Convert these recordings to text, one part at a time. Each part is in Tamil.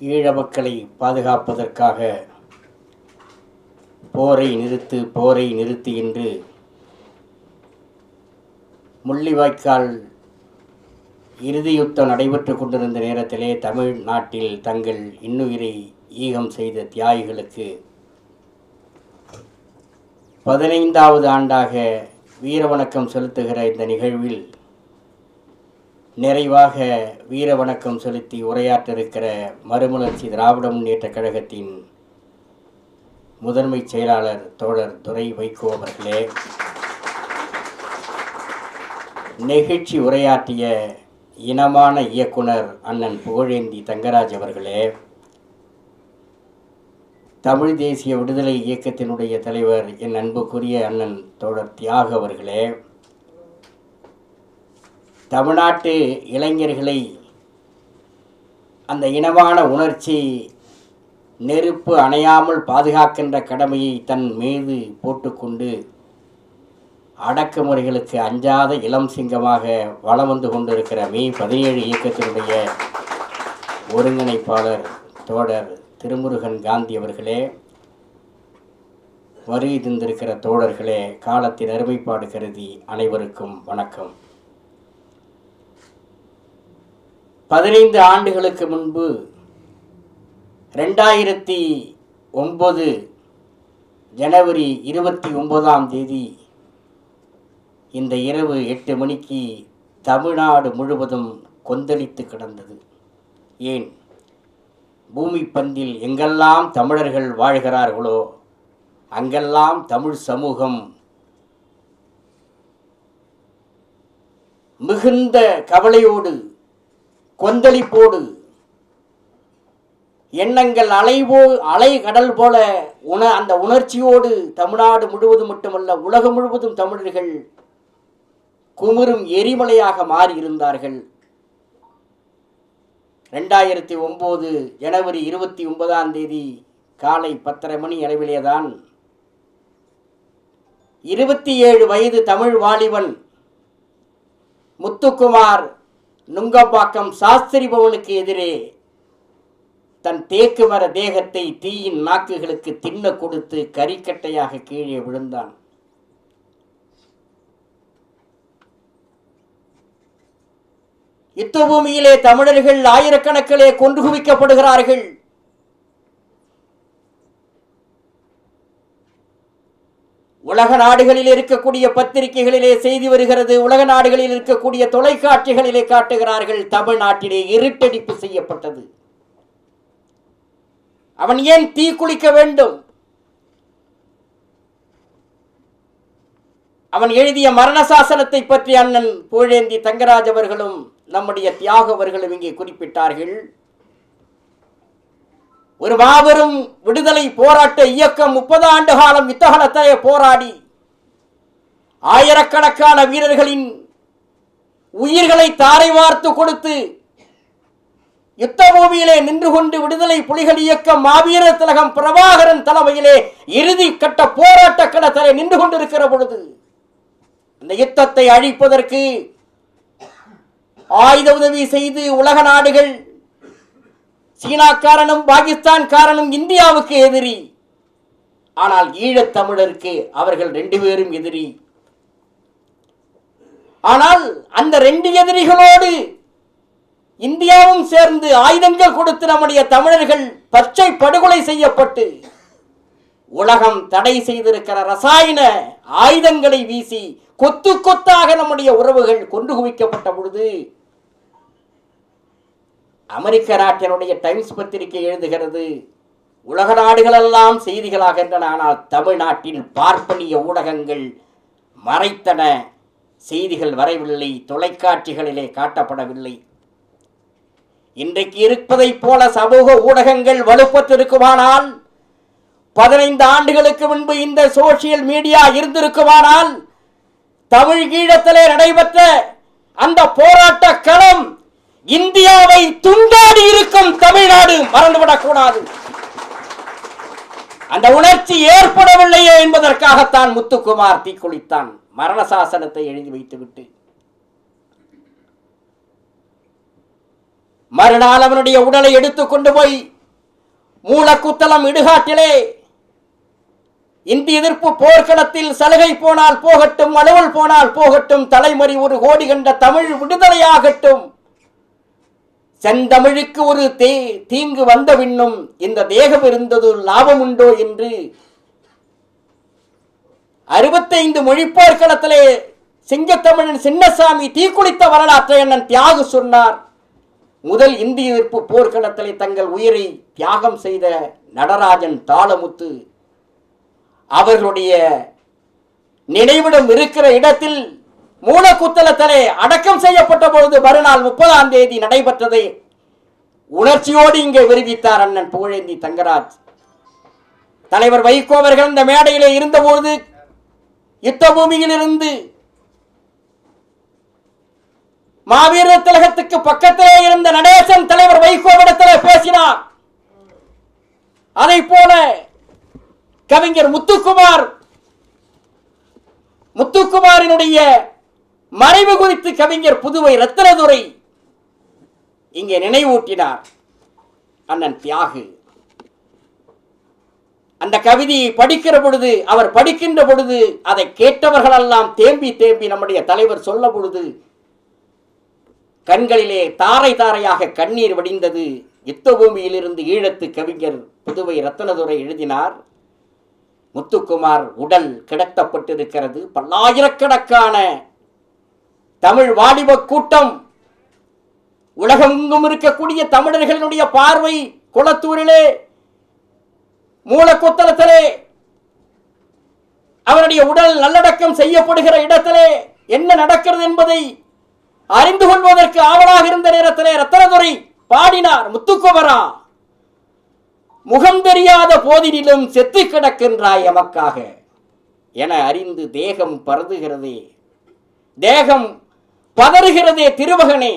ஈழ மக்களை பாதுகாப்பதற்காக போரை நிறுத்து போரை நிறுத்து என்று முள்ளிவாய்க்கால் இறுதியுத்தம் நடைபெற்று கொண்டிருந்த நேரத்திலே தமிழ்நாட்டில் தங்கள் இன்னுயிரை ஈகம் செய்த தியாகிகளுக்கு பதினைந்தாவது ஆண்டாக வீரவணக்கம் செலுத்துகிற இந்த நிகழ்வில் நிறைவாக வீரவணக்கம் செலுத்தி உரையாற்ற இருக்கிற மறுமலர்ச்சி திராவிட முன்னேற்ற கழகத்தின் முதன்மை செயலாளர் தோழர் துரை வைகோ அவர்களே. நெகிழ்ச்சி உரையாற்றிய இனமான இயக்குனர் அண்ணன் புகழேந்தி தங்கராஜ் அவர்களே. தமிழ் தேசிய விடுதலை இயக்கத்தினுடைய தலைவர் என் அன்புக்குரிய அண்ணன் தோழர் தியாக அவர்களே. தமிழ்நாட்டு இளைஞர்களை அந்த இனவான உணர்ச்சி நெருப்பு அணையாமல் பாதுகாக்கின்ற கடமையை தன் மீது போட்டுக்கொண்டு அடக்குமுறைகளுக்கு அஞ்சாத இளம் சிங்கமாக வலம் வந்து கொண்டிருக்கிற மே பதினேழு இயக்கத்தினுடைய ஒருங்கிணைப்பாளர் தோழர் திருமுருகன் காந்தி அவர்களே வருகை தந்திருக்கிற தோழர்களே காலத்தின் அருமைப்பாடு கருதி அனைவருக்கும் வணக்கம். பதினைந்து ஆண்டுகளுக்கு முன்பு ரெண்டாயிரத்தி ஒன்பது ஜனவரி இருபத்தி ஒன்பதாம் தேதி இந்த இரவு எட்டு மணிக்கு தமிழ்நாடு முழுவதும் கொந்தளித்து கிடந்தது. ஏன்? பூமி பந்தில் எங்கெல்லாம் தமிழர்கள் வாழ்கிறார்களோ அங்கெல்லாம் தமிழ் சமூகம் மிகுந்த கவலையோடு கொந்தளிப்போடு. எண்ணங்கள் அலைவோ அலை கடல் போல உண அந்த உணர்ச்சியோடு தமிழ்நாடு முழுவதும் மட்டுமல்ல உலகம் முழுவதும் தமிழர்கள் குமுறும் எரிமலையாக மாறியிருந்தார்கள். ரெண்டாயிரத்தி ஒம்பது ஜனவரி இருபத்தி ஒன்பதாம் தேதி காலை பத்தரை மணி அளவிலே தான் இருபத்தி ஏழு வயது தமிழ் வாலிபன் முத்துக்குமார் நுங்கம்பாக்கம் சாஸ்திரி பவனுக்கு எதிரே தன் தேக்கு மர தேகத்தை தீயின் நாக்குகளுக்கு தின்ன கொடுத்து கரிக்கட்டையாக கீழே விழுந்தான். யுத்த பூமியிலே தமிழர்கள் ஆயிரக்கணக்கிலே கொன்று குவிக்கப்படுகிறார்கள். உலக நாடுகளில் இருக்கக்கூடிய பத்திரிகைகளிலே செய்தி வருகிறது. உலக நாடுகளில் இருக்கக்கூடிய தொலைக்காட்சிகளிலே காட்டுகிறார்கள். தமிழ்நாட்டிலே இருட்டடிப்பு செய்யப்பட்டது. அவன் ஏன் தீ குளிக்க வேண்டும்? அவன் எழுதிய மரண சாசனத்தை பற்றி அண்ணன் புகழேந்தி தங்கராஜ் அவர்களும் நம்முடைய தியாக அவர்களும் இங்கே குறிப்பிட்டார்கள். ஒரு மாபெரும் விடுதலை போராட்ட இயக்கம் முப்பது ஆண்டு காலம் யுத்தகலத்தை போராடி ஆயிரக்கணக்கான வீரர்களின் உயிர்களை தாரை வார்த்து கொடுத்து யுத்த பூமியிலே நின்று கொண்டு விடுதலை புலிகள் இயக்கம் மாவீரர் திலகம் பிரபாகரன் தலைமையிலே இறுதி கட்ட போராட்ட களத்திலே நின்று கொண்டிருக்கிற பொழுது இந்த யுத்தத்தை அழிப்பதற்கு ஆயுத உதவி செய்து உலக நாடுகள் சீனாக்காரனும் பாகிஸ்தான் காரனும் இந்தியாவுக்கு எதிரி. ஆனால் ஈழத் தமிழருக்கு அவர்கள் ரெண்டு பேரும் எதிரி. ஆனால் அந்த ரெண்டு எதிரிகளோடு இந்தியாவும் சேர்ந்து ஆயுதங்கள் கொடுத்து நம்முடைய தமிழர்கள் பச்சை படுகொலை செய்யப்பட்டு உலகம் தடை செய்திருக்கிற ரசாயன ஆயுதங்களை வீசி கொத்து கொத்தாக நம்முடைய உறவுகள் கொண்டு குவிக்கப்பட்ட பொழுது அமெரிக்க நாட்டினுடைய டைம்ஸ் பத்திரிகை எழுதுகிறது உலக நாடுகளெல்லாம் செய்திகளாகின்றன ஆனால் தமிழ்நாட்டில் பார்ப்பனிய ஊடகங்கள் மறைத்தன. செய்திகள் வரவில்லை தொலைக்காட்சிகளிலே காட்டப்படவில்லை. இன்றைக்கு இருப்பதைப் போல சமூக ஊடகங்கள் வலுப்பட்டிருக்குமானால் பதினைந்து ஆண்டுகளுக்கு முன்பு இந்த சோசியல் மீடியா இருந்திருக்குமானால் தமிழ் ஈழத்திலே நடைபெற்ற அந்த போராட்ட களம் இந்தியாவை துண்டாடி இருக்கும் தமிழ்நாடு மறந்துவிடக் கூடாது அந்த உணர்ச்சி ஏற்படவில்லையே என்பதற்காகத்தான் முத்துக்குமார் தீக்குளித்தான் மரண சாசனத்தை எழுதி வைத்துவிட்டு. மறுநாள் அவனுடைய உடலை எடுத்துக்கொண்டு போய் மூலக்குத்தலம் இடுகாட்டிலே இந்திய எதிர்ப்பு போர்க்களத்தில் சலுகை போனால் போகட்டும் அலுவல் போனால் போகட்டும் தலைமறி ஒரு கோடி கண்ட தமிழ் விடுதலையாகட்டும். செந்தமிழுக்கு ஒரு தே தீங்கு வந்த பின்னும் இந்த தேகம் இருந்தது லாபம் உண்டோ என்று அறுபத்தைந்து மொழிப்போர்க்களத்திலே சிங்கத்தமிழன் சின்னசாமி தீக்குளித்த வரலாற்றை அண்ணன் தியாகு சொன்னார். முதல் இந்திய எதிர்ப்பு போர்க்களத்திலே தங்கள் உயிரை தியாகம் செய்த நடராஜன் தாளமுத்து அவர்களுடைய நினைவிடம் இருக்கிற இடத்தில் மூலக்குத்தலத்திலே அடக்கம் செய்யப்பட்ட பொழுது மறுநாள் முப்பதாம் தேதி நடைபெற்றதை உணர்ச்சியோடு இங்கே விரிவித்தார் அண்ணன் புகழேந்தி தங்கராஜ். தலைவர் வைகோ அவர்கள் இந்த மேடையிலே இருந்தபோது யுத்த பூமியில் இருந்து மாவீரர் திலகத்துக்கு பக்கத்திலே இருந்த நடேசன் தலைவர் வைகோவிடத்தில் பேசினார். அதை போல கவிஞர் முத்துக்குமார் முத்துக்குமாரினுடைய மறைவு குறித்து கவிஞர் புதுவை ரத்தனதுரை இங்கே நினைவூட்டினார் அண்ணன் தியாகு. அந்த கவிதையை படிக்கிற பொழுது அவர் படிக்கின்ற பொழுது அதை கேட்டவர்களெல்லாம் தேம்பி தேம்பி நம்முடைய தலைவர் சொல்ல பொழுது கண்களிலே தாரை தாரையாக கண்ணீர் வடிந்தது. யுத்த பூமியிலிருந்து ஈழத்து கவிஞர் புதுவை ரத்தனதுரை எழுதினார். முத்துக்குமார் உடல் கிடத்தப்பட்டிருக்கிறது. பல்லாயிரக்கணக்கான தமிழ் வாலிப கூட்டம். உலகெங்கும் இருக்கக்கூடிய தமிழர்களுடைய பார்வை குளத்தூரிலே மூலக்குத்தலத்திலே அவருடைய உடல் நல்லடக்கம் செய்யப்படுகிற இடத்திலே என்ன நடக்கிறது என்பதை அறிந்து கொள்வதற்கு ஆவலாக இருந்த நேரத்திலே ரத்தனதுரை பாடினார் முத்துக்குமரா. முகம் தெரியாத போதினிலும் செத்து கிடக்கின்றாய் எமக்காக. என அறிந்து தேகம் பருதுகிறதே. தேகம் பதறுகிறதே திருமகனே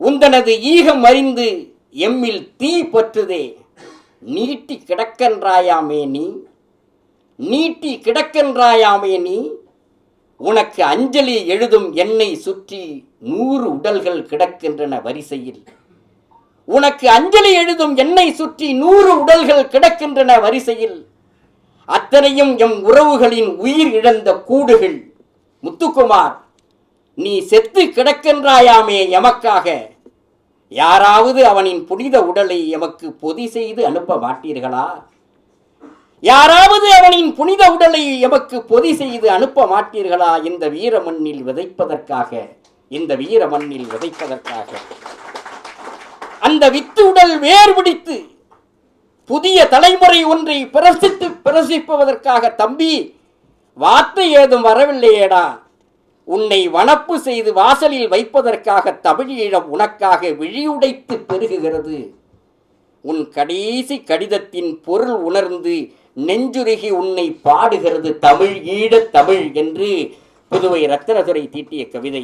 உந்தனது ஈகம் அறிந்து எம்மில் தீ பற்றுதே. நீட்டி கிடக்கன்றாயாமே நீ? நீட்டி கிடக்கன்றாயாமே நீ? உனக்கு அஞ்சலி எழுதும் என்னை சுற்றி நூறு உடல்கள் கிடக்கின்றன வரிசையில். உனக்கு அஞ்சலி எழுதும் என்னை சுற்றி நூறு உடல்கள் கிடக்கின்றன வரிசையில். அத்தனையும் எம் உறவுகளின் உயிர் இழந்த கூடுகள். முத்துக்குமார் நீ செத்து கிடக்கின்றாயாமே எமக்காக. யாராவது அவனின் புனித உடலை எமக்கு பொதி செய்து அனுப்ப மாட்டீர்களா? யாராவது அவனின் புனித உடலை எமக்கு பொதி செய்து அனுப்ப மாட்டீர்களா? இந்த வீர மண்ணில் விதைப்பதற்காக இந்த வீர மண்ணில் விதைப்பதற்காக. அந்த வித்து உடல் வேர் பிடித்து புதிய தலைமுறை ஒன்றை பிரசித்து பிரசிப்பதற்காக தம்பி வார்த்தை ஏதும் வரவில்லையேடா. உன்னை வனப்பு செய்து வாசலில் வைப்பதற்காக தமிழீழம் உனக்காக விழியுடைத்து பெருகுகிறது. உன் கடைசி கடிதத்தின் பொருள் உணர்ந்து நெஞ்சுருகி உன்னை பாடுகிறது தமிழ் ஈழ தமிழ் என்று புதுவை ரத்தினதுரை தீட்டிய கவிதை.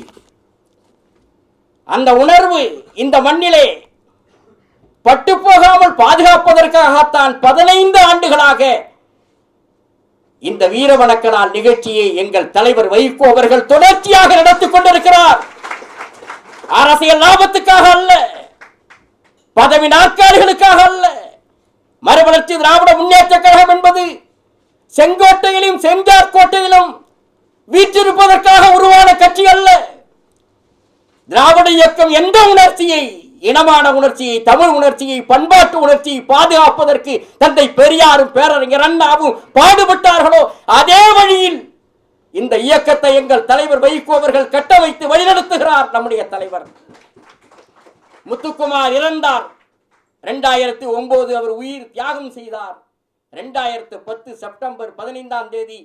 அந்த உணர்வு இந்த மண்ணிலே பட்டுப்போகாமல் பாதுகாப்பதற்காகத்தான் பதினைந்து ஆண்டுகளாக இந்த வீர வணக்க நாள் நிகழ்ச்சியை எங்கள் தலைவர் வைகோ அவர்கள் தொடர்ச்சியாக நடத்திக் கொண்டிருக்கிறார். அரசியல் லாபத்துக்காக அல்ல பதவி நாற்காலிகளுக்காக அல்ல. மறுமலர்ச்சி திராவிட முன்னேற்ற கழகம் என்பது செங்கோட்டையிலும் செஞ்சார் கோட்டையிலும் வீற்றிருப்பதற்காக உருவான கட்சி அல்ல. திராவிட இயக்கம் எந்த உணர்ச்சியை இனமான உணர்ச்சியை தமிழ் உணர்ச்சியை பண்பாட்டு உணர்ச்சியை பாதுகாப்பதற்கு தந்தை பெரியாரும் பேரறிஞர் அண்ணாவும் பாடுபட்டார்களோ அதே வழியில் இந்த இயக்கத்தை எங்கள் தலைவர் வைகோ அவர்கள் கட்டமைத்து வழிநடத்துகிறார் நம்முடைய தலைவர். முத்துக்குமார் இறந்தார். இரண்டாயிரத்தி ஒன்பது அவர் உயிர் தியாகம் செய்தார். ரெண்டாயிரத்து பத்து செப்டம்பர் பதினைந்தாம் தேதி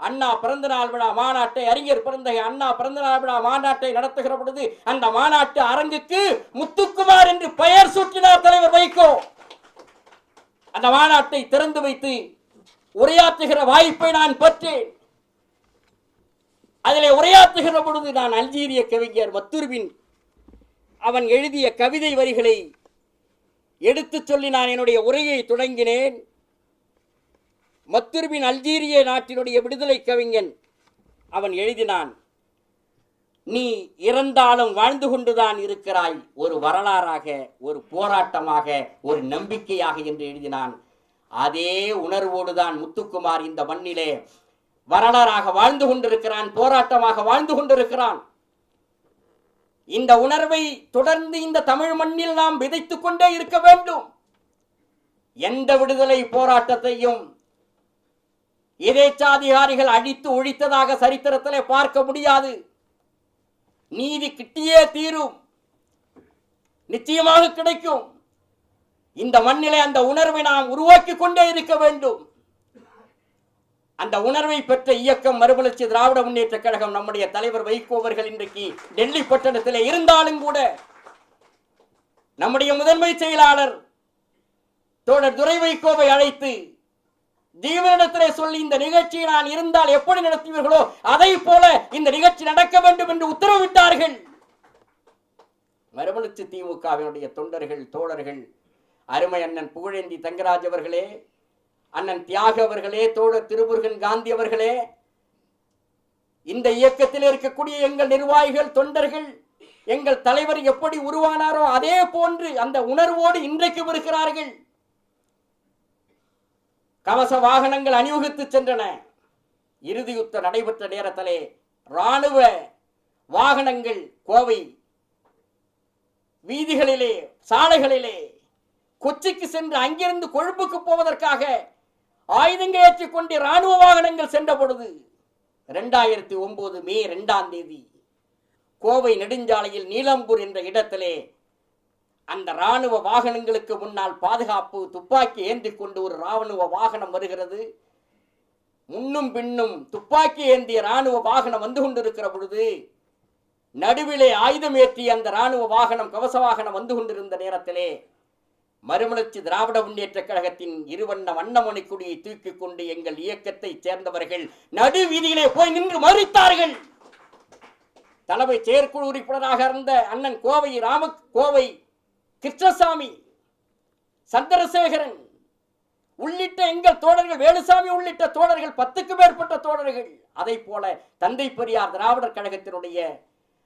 அண்ணா பிறந்த நாள் விழா மாநாட்டை அறிஞர் பிறந்த அண்ணா பிறந்த நாள் விழா மாநாட்டை நடத்துகிற பொழுது அந்த மாநாட்டு அரங்குக்கு முத்துக்குமார் என்று பெயர் சூட்டினார் தலைவர் வைகோ. அந்த மாநாட்டை திறந்து வைத்து உரையாற்றுகிற வாய்ப்பை நான் பெற்றேன். அதிலே உரையாற்றுகிற பொழுது நான் அல்ஜீரிய கவிஞர் மத்துருவின் அவன் எழுதிய கவிதை வரிகளை எடுத்துச் சொல்லி நான் என்னுடைய உரையை தொடங்கினேன். மத்துருவின் அல்ஜீரிய நாட்டினுடைய விடுதலை கவிஞன் அவன் எழுதினான் நீ இறந்தாலும் வாழ்ந்து கொண்டுதான் இருக்கிறாய். ஒரு வரலாறாக ஒரு போராட்டமாக ஒரு நம்பிக்கையாக என்று எழுதினான். அதே உணர்வோடுதான் முத்துக்குமார் இந்த மண்ணிலே வரலாறாக வாழ்ந்து கொண்டிருக்கிறான் போராட்டமாக வாழ்ந்து கொண்டிருக்கிறான். இந்த உணர்வை தொடர்ந்து இந்த தமிழ் மண்ணில் நாம் விதைத்துக் கொண்டே இருக்க வேண்டும். எந்த விடுதலை போராட்டத்தையும் எதேச்சாதிகாரிகள் அழித்து ஒழித்ததாக சரித்திரத்திலே பார்க்க முடியாது. நீதி கிட்டியே தீரும். நிச்சயமாக கிடைக்கும். இந்த மண்ணிலே அந்த உணர்வை நாம் உருவாக்கி கொண்டே இருக்க வேண்டும். அந்த உணர்வை பெற்ற இயக்கம் மறுமலர்ச்சி திராவிட முன்னேற்ற கழகம் நம்முடைய தலைவர் வைகோ அவர்கள் இன்றைக்கு டெல்லி பட்டணத்திலே இருந்தாலும் கூட நம்முடைய முதன்மை செயலாளர் தோழர் துரை வைகோவை அழைத்து தேவனிடத்திலே சொல்லி இந்த நிகழ்ச்சியை நான் இருந்தால் எப்படி நடத்துவீர்களோ அதை போல இந்த நிகழ்ச்சி நடக்க வேண்டும் என்று உத்தரவிட்டார்கள். மறுமலர்ச்சி திமுகவினுடைய தொண்டர்கள் தோழர்கள் அருமை அண்ணன் புகழேந்தி தங்கராஜ் அவர்களே அண்ணன் தியாக அவர்களே தோழர் திருமுருகன் காந்தி அவர்களே இந்த இயக்கத்தில் இருக்கக்கூடிய எங்கள் நிர்வாகிகள் தொண்டர்கள் எங்கள் தலைவர் எப்படி உருவானாரோ அதே போன்று அந்த உணர்வோடு இன்றைக்கும் இருக்கிறார்கள். கவச வாகனங்கள் அணிவகுத்து சென்றன. இறுதி யுத்தம் நடைபெற்ற நேரத்திலே ராணுவ வாகனங்கள் கோவை வீதிகளிலே சாலைகளிலே கொச்சிக்கு சென்று அங்கிருந்து கொழும்புக்கு போவதற்காக ஆயுதங்கள் ஏற்றிக் கொண்டு ராணுவ வாகனங்கள் சென்ற பொழுது இரண்டாயிரத்தி ஒன்பது மே இரண்டாம் தேதி கோவை நெடுஞ்சாலையில் நீலம்பூர் என்ற இடத்திலே அந்த ராணுவ வாகனங்களுக்கு முன்னால் பாதுகாப்பு துப்பாக்கி ஏந்தி கொண்டு ஒரு இராணுவ வாகனம் வருகிறது. முன்னும் பின்னும் துப்பாக்கி ஏந்திய ராணுவ வாகனம் வந்து கொண்டிருக்கிற பொழுது நடுவிலே ஆயுதம் ஏற்றிய அந்த ராணுவ வாகனம் கவச வாகனம் வந்து கொண்டிருந்த நேரத்திலே மறுமலர்ச்சி திராவிட முன்னேற்ற கழகத்தின் இருவண்ண வண்ணமணி கொடியை தூக்கி கொண்டு எங்கள் இயக்கத்தை சேர்ந்தவர்கள் நடு வீதியிலே போய் நின்று மறித்தார்கள். தலைமை செயற்குழு உறுப்பினராக இருந்த அண்ணன் கோவை ராம கோவை கிருஷ்ணசாமி சந்திரசேகரன் உள்ளிட்ட எங்கள் தோழர்கள் வேலுசாமி உள்ளிட்ட தோழர்கள் பத்துக்கு மேற்பட்ட தோழர்கள் அதை போல தந்தை பெரியார் திராவிடர் கழகத்தினுடைய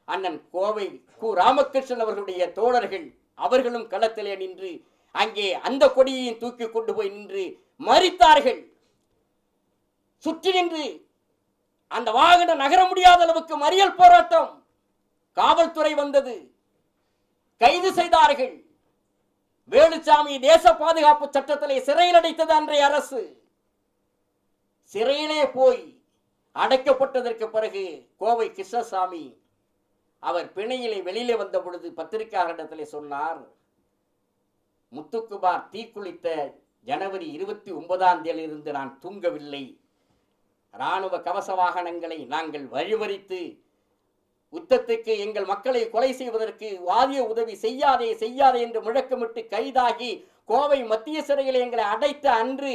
அண்ணன் கோவை கு. ராமகிருஷ்ணன் அவர்களுடைய தோழர்கள் அவர்களும் களத்திலே நின்று அங்கே அந்த கொடியையும் தூக்கி கொண்டு போய் நின்று மறித்தார்கள். சுற்றி நின்று அந்த வாகனம் நகர முடியாத அளவுக்கு மறியல் போராட்டம் காவல்துறை வந்தது. கைது செய்தார்கள். வேலுச்சாமி தேச பாதுகாப்பு சட்டத்திலே சிறையில் அடைத்தது அன்றைய அரசு. சிறையிலே போய் அடைக்கப்பட்டதற்கு பிறகு கோவை கிருஷ்ணசாமி அவர் பிணையிலே வெளியிலே வந்த பொழுது பத்திரிகையாளரிடத்திலே சொன்னார் முத்துக்குமார் தீக்குளித்த ஜனவரி இருபத்தி ஒன்பதாம் தேதியிலிருந்து நான் தூங்கவில்லை. ராணுவ கவச வாகனங்களை நாங்கள் வழிவரித்து யுத்தத்துக்கு எங்கள் மக்களை கொலை செய்வதற்கு வாதிய உதவி செய்யாதே செய்யாதே என்று முழக்கமிட்டு கைதாகி கோவை மத்திய சிறையில் எங்களை அடைத்த அன்று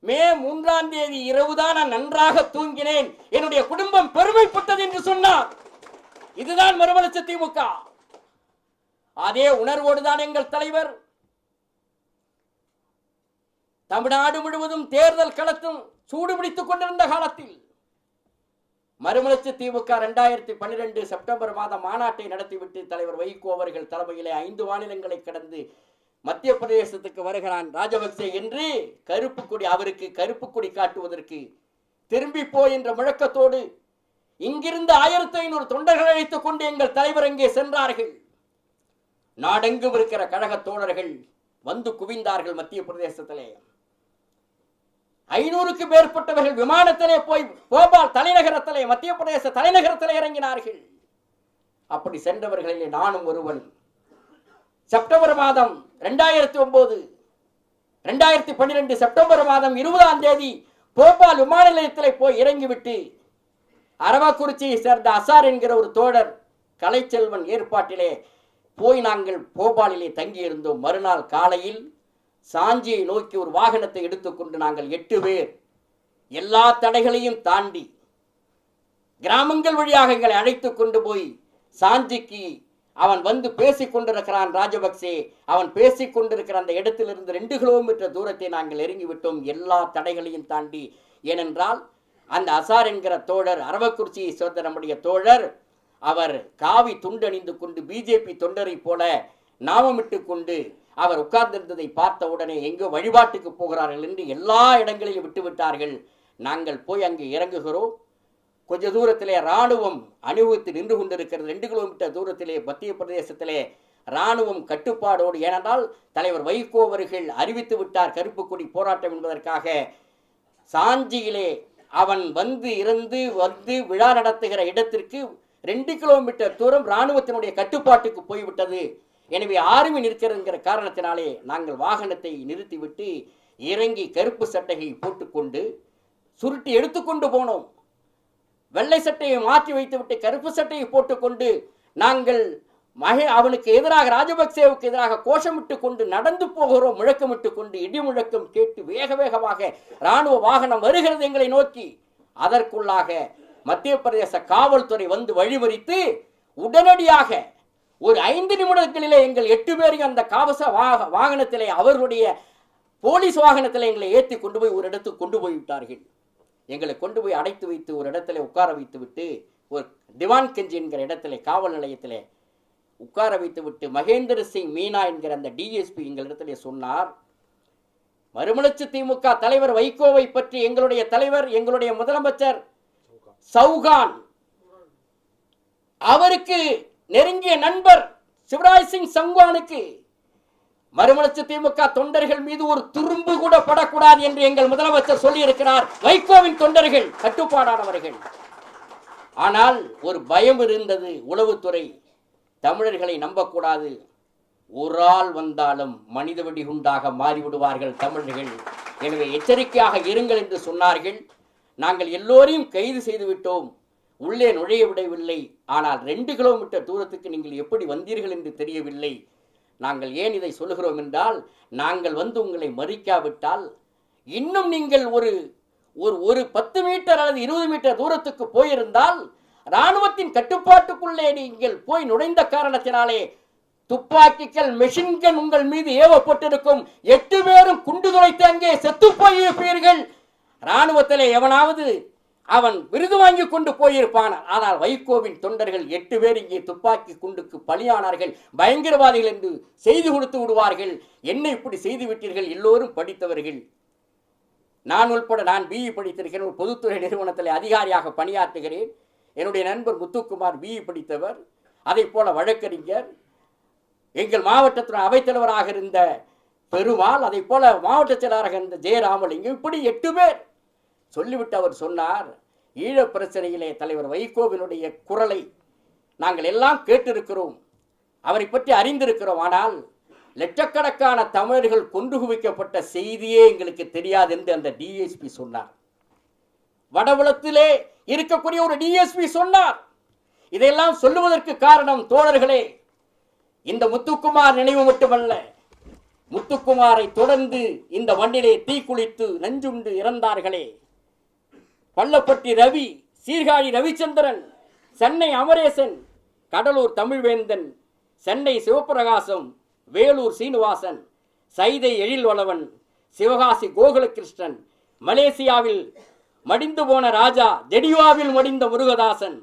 மே மூன்றாம் தேதி இரவுதான் நான் நன்றாக தூங்கினேன். என்னுடைய குடும்பம் பெருமைப்பட்டது என்று சொன்னார். இதுதான் மறுமலர்ச்சி திமுக. அதே உணர்வோடுதான் எங்கள் தலைவர். தமிழ்நாடு முழுவதும் தேர்தல் களத்தும் சூடுபிடித்துக் கொண்டிருந்த காலத்தில் மறுமலர்ச்சி திமுக ரெண்டாயிரத்தி பன்னிரெண்டு செப்டம்பர் மாதம் மாநாட்டை நடத்திவிட்டு தலைவர் வைகோ அவர்கள் தலைமையிலே ஐந்து மாநிலங்களை கடந்து மத்திய பிரதேசத்துக்கு வருகிறான் ராஜபக்சே என்று கருப்பு கொடி அவருக்கு கருப்பு கொடி காட்டுவதற்கு திரும்பி போ என்ற முழக்கத்தோடு இங்கிருந்து ஆயிரத்தி ஐநூறு தொண்டர்கள் அழைத்துக் கொண்டு எங்கள் தலைவர் அங்கே சென்றார்கள். நாடெங்கும் இருக்கிற கழக தோழர்கள் வந்து குவிந்தார்கள் மத்திய பிரதேசத்திலே. ஐநூறுக்கு மேற்பட்டவர்கள் விமானத்திலே போய் போபால் தலைநகரத்திலே மத்திய பிரதேச தலைநகரத்திலே இறங்கினார்கள். அப்படி சென்றவர்களிலே நானும் ஒருவன். செப்டம்பர் மாதம் ரெண்டாயிரத்தி ஒன்பது ரெண்டாயிரத்தி பன்னிரெண்டு செப்டம்பர் மாதம் இருபதாம் தேதி போபால் விமான நிலையத்தில் போய் இறங்கிவிட்டு அரவாக்குறிச்சியை சேர்ந்த அசார் என்கிற ஒரு தோழர் கலைச்செல்வன் ஏற்பாட்டிலே போய் நாங்கள் போபாலிலே தங்கியிருந்தோம். மறுநாள் காலையில் சாஞ்சியை நோக்கி ஒரு வாகனத்தை எடுத்துக்கொண்டு நாங்கள் எட்டு பேர். எல்லா தடைகளையும் தாண்டி கிராமங்கள் வழியாக எங்களை அழைத்து கொண்டு போய் சாஞ்சிக்கு அவன் வந்து பேசிக் கொண்டிருக்கிறான் ராஜபக்சே. அவன் பேசிக் கொண்டிருக்கிற அந்த இடத்திலிருந்து ரெண்டு கிலோமீட்டர் தூரத்தை நாங்கள் இறங்கிவிட்டோம் எல்லா தடைகளையும் தாண்டி. ஏனென்றால் அந்த அசார் என்கிற தோழர் அரவக்குறிச்சியை சேர்ந்த நம்முடைய தோழர் அவர் காவி துண்டணிந்து கொண்டு பிஜேபி தொண்டரை போல நாமமிட்டு கொண்டு அவர் உட்கார்ந்திருந்ததை பார்த்த உடனே எங்கோ வழிபாட்டுக்கு போகிறார்கள் என்று எல்லா இடங்களையும் விட்டு விட்டார்கள் நாங்கள் போய் அங்கு இறங்குகிறோம். கொஞ்ச தூரத்திலே ராணுவம் அணிவகுத்து நின்று கொண்டிருக்கிறது. ரெண்டு கிலோமீட்டர் தூரத்திலே மத்திய பிரதேசத்திலே ராணுவம் கட்டுப்பாடோடு. ஏனென்றால் தலைவர் வைகோ அவர்கள் அறிவித்து விட்டார் கருப்பு கொடி போராட்டம் என்பதற்காக. சாஞ்சியிலே அவன் வந்து இருந்து வந்து விழா நடத்துகிற இடத்திற்கு ரெண்டு கிலோமீட்டர் தூரம் ராணுவத்தினுடைய கட்டுப்பாட்டுக்கு போய்விட்டது. எனவே ஆர்மி நிற்கிறதுங்கிற காரணத்தினாலே நாங்கள் வாகனத்தை நிறுத்திவிட்டு இறங்கி கருப்பு சட்டையை போட்டுக்கொண்டு சுருட்டி எடுத்துக்கொண்டு போனோம். வெள்ளை சட்டையை மாற்றி வைத்துவிட்டு கருப்பு சட்டையை போட்டுக்கொண்டு நாங்கள் மகே அவனுக்கு எதிராக ராஜபக்சேவுக்கு எதிராக கோஷமிட்டு கொண்டு நடந்து போகிறோம். முழக்கமிட்டு கொண்டு இடி முழக்கம் கேட்டு வேக வேகமாக ராணுவ வாகனம் வருகிறது எங்களை நோக்கி. அதற்குள்ளாக மத்திய பிரதேச காவல்துறை வந்து வழிமறித்து உடனடியாக ஒரு ஐந்து நிமிடங்களிலே எங்கள் எட்டு பேரையும் அந்த காவச வாக வாகனத்திலே அவர்களுடைய போலீஸ் வாகனத்தில் எங்களை ஏற்றி கொண்டு போய் ஒரு இடத்துக்கு கொண்டு போய் விட்டார்கள். எங்களை கொண்டு போய் அடைத்து வைத்து ஒரு இடத்துல உட்கார வைத்து விட்டு ஒரு திவான் கெஞ்சி என்கிற இடத்துல காவல் நிலையத்தில் உட்கார வைத்து விட்டு மகேந்திர சிங் மீனா என்கிற அந்த டிஎஸ்பி எங்களிடத்துல சொன்னார் மறுமலர்ச்சி திமுக தலைவர் வைகோவை பற்றி எங்களுடைய தலைவர் எங்களுடைய முதலமைச்சர் சௌகான் அவருக்கு நெருங்கிய நண்பர் சிவராஜ் சிங் சங்வானுக்கு மறுமலர்ச்சி திமுக தொண்டர்கள் மீது ஒரு துரும்பு கூட படக்கூடாது என்று எங்கள் முதலமைச்சர் சொல்லியிருக்கிறார். வைகோவின் தொண்டர்கள் கட்டுப்பாடானவர்கள். ஆனால் ஒரு பயம் இருந்தது. உளவுத்துறை தமிழர்களை நம்பக்கூடாது. ஒரு ஆள் வந்தாலும் மனித வெடிகுண்டாக மாறிவிடுவார்கள் தமிழர்கள். எனவே எச்சரிக்கையாக இருங்கள் என்று சொன்னார்கள். நாங்கள் எல்லோரையும் கைது செய்து விட்டோம். உள்ளே நுழைய விடவில்லை. ஆனால் ரெண்டு கிலோமீட்டர் தூரத்துக்கு நீங்கள் எப்படி வந்தீர்கள் என்று தெரியவில்லை. நாங்கள் ஏன் இதை சொல்லுகிறோம் என்றால் நாங்கள் வந்து உங்களை மறிக்காவிட்டால் இன்னும் நீங்கள் ஒரு ஒரு ஒரு பத்து மீட்டர் அல்லது இருபது மீட்டர் தூரத்துக்கு போயிருந்தால் ராணுவத்தின் கட்டுப்பாட்டுக்குள்ளே நீங்கள் போய் நுழைந்த காரணத்தினாலே துப்பாக்கிகள் மெஷின்கன் உங்கள் மீது ஏவப்பட்டிருக்கும். எட்டு பேரும் குண்டு துளைத்து அங்கே செத்து போயிருப்பீர்கள். இராணுவத்திலே எவனாவது அவன் விருது வாங்கி கொண்டு போயிருப்பான். ஆனால் வைகோவின் தொண்டர்கள் எட்டு பேர் இங்கே துப்பாக்கி குண்டுக்கு பலியானார்கள். பயங்கரவாதிகள் என்று செய்து கொடுத்து விடுவார்கள். என்ன இப்படி செய்து விட்டீர்கள்? எல்லோரும் படித்தவர்கள். நான் உள்பட நான் பிஇ படித்திருக்கிறேன். ஒரு பொதுத்துறை நிறுவனத்தில் அதிகாரியாக பணியாற்றுகிறேன். என்னுடைய நண்பர் முத்துக்குமார் பிஇ படித்தவர். அதை போல வழக்கறிஞர். எங்கள் மாவட்டத்தின் அவைத்தலைவராக இருந்த பெருமாள் அதை போல மாவட்ட செயலாளராக இருந்த ஜெயராமலிங்கம் இப்படி எட்டு பேர் சொல்லிவிட்டு அவர் சொன்னார் ஈழப் பிரச்சனையிலே தலைவர் வைகோவினுடைய குரலை நாங்கள் எல்லாம் கேட்டிருக்கிறோம் அவரை பற்றி அறிந்திருக்கிறோம். ஆனால் லட்சக்கணக்கான தமிழர்கள் கொண்டு குவிக்கப்பட்ட செய்தியே எங்களுக்கு தெரியாது என்று அந்த டிஎஸ்பி சொன்னார். வடபுலத்திலே இருக்கக்கூடிய ஒரு டிஎஸ்பி சொன்னார். இதையெல்லாம் சொல்லுவதற்கு காரணம் தோழர்களே இந்த முத்துக்குமார் நினைவு மட்டுமல்ல. முத்துக்குமாரை தொடர்ந்து இந்த மண்ணிலே தீக்குளித்து நஞ்சுண்டு இறந்தார்களே. பள்ளப்பட்டி ரவி சீர்காழி ரவிச்சந்திரன் சென்னை அமரேசன் கடலூர் தமிழ்வேந்தன் சென்னை சிவபிரகாசம் வேலூர் சீனிவாசன் சைதை எழில்வளவன் சிவகாசி கோகுலகிருஷ்ணன் மலேசியாவில் மடிந்து போன ராஜா ஜெடிவாவில் மடிந்த முருகதாசன்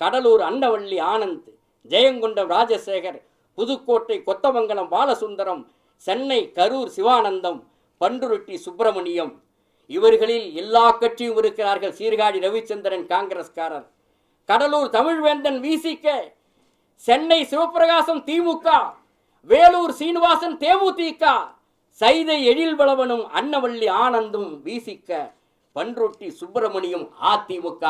கடலூர் அன்னவள்ளி ஆனந்த் ஜெயங்கொண்டம் ராஜசேகர் புதுக்கோட்டை கொத்தமங்கலம் பாலசுந்தரம் சென்னை கரூர் சிவானந்தம் பன்ருட்டி சுப்பிரமணியம். இவர்களில் எல்லா கட்சியும் இருக்கிறார்கள். சீர்காழி ரவிச்சந்திரன் காங்கிரஸ்காரர். கடலூர் தமிழ்வேந்தன் விசிக சென்னை சிவபிரகாசம் திமுக. வேலூர் சீனிவாசன் தேமுதிக. சைதை எழில்வளவனும் அன்னவள்ளி ஆனந்தும் விசிக்க. பன்ருட்டி சுப்பிரமணியம் அதிமுக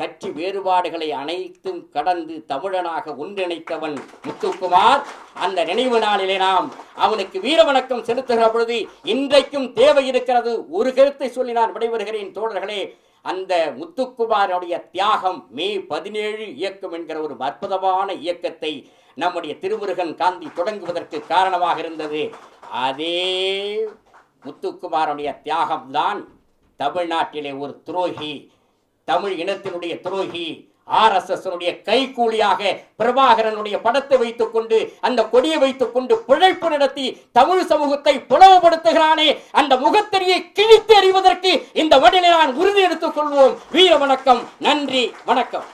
கட்சி வேறுபாடுகளை அனைத்தும் கடந்து தமிழனாக ஒன்றிணைத்தவன் முத்துக்குமார். அந்த நினைவு நாளிலே நாம் அவனுக்கு வீர வணக்கம் செலுத்துகிற பொழுது இன்றைக்கும் தேவை இருக்கிறது. ஒரு கருத்தை சொல்லி நான் விடைபெறுகிறேன் தோழர்களே. அந்த முத்துக்குமாரனுடைய தியாகம் மே பதினேழு இயக்கம் என்கிற ஒரு அற்புதமான இயக்கத்தை நம்முடைய திருமுருகன் காந்தி தொடங்குவதற்கு காரணமாக இருந்தது. அதே முத்துக்குமாரனுடைய தியாகம்தான் தமிழ்நாட்டிலே ஒரு துரோகி தமிழ் இனத்தினுடைய துரோகி ஆர்எஸ்எஸ் கைகூலியாக பிரபாகரனுடைய படத்தை வைத்துக் கொண்டு அந்த கொடியை வைத்துக் கொண்டு பிழைப்பு நடத்தி தமிழ் சமூகத்தை புலவுபடுத்துகிறானே அந்த முகத்தறியை கிழித்து எறிவதற்கு இந்த மண்ணிலே நான் உறுதி எடுத்துக் கொள்வோம். வீர வணக்கம் நன்றி வணக்கம்.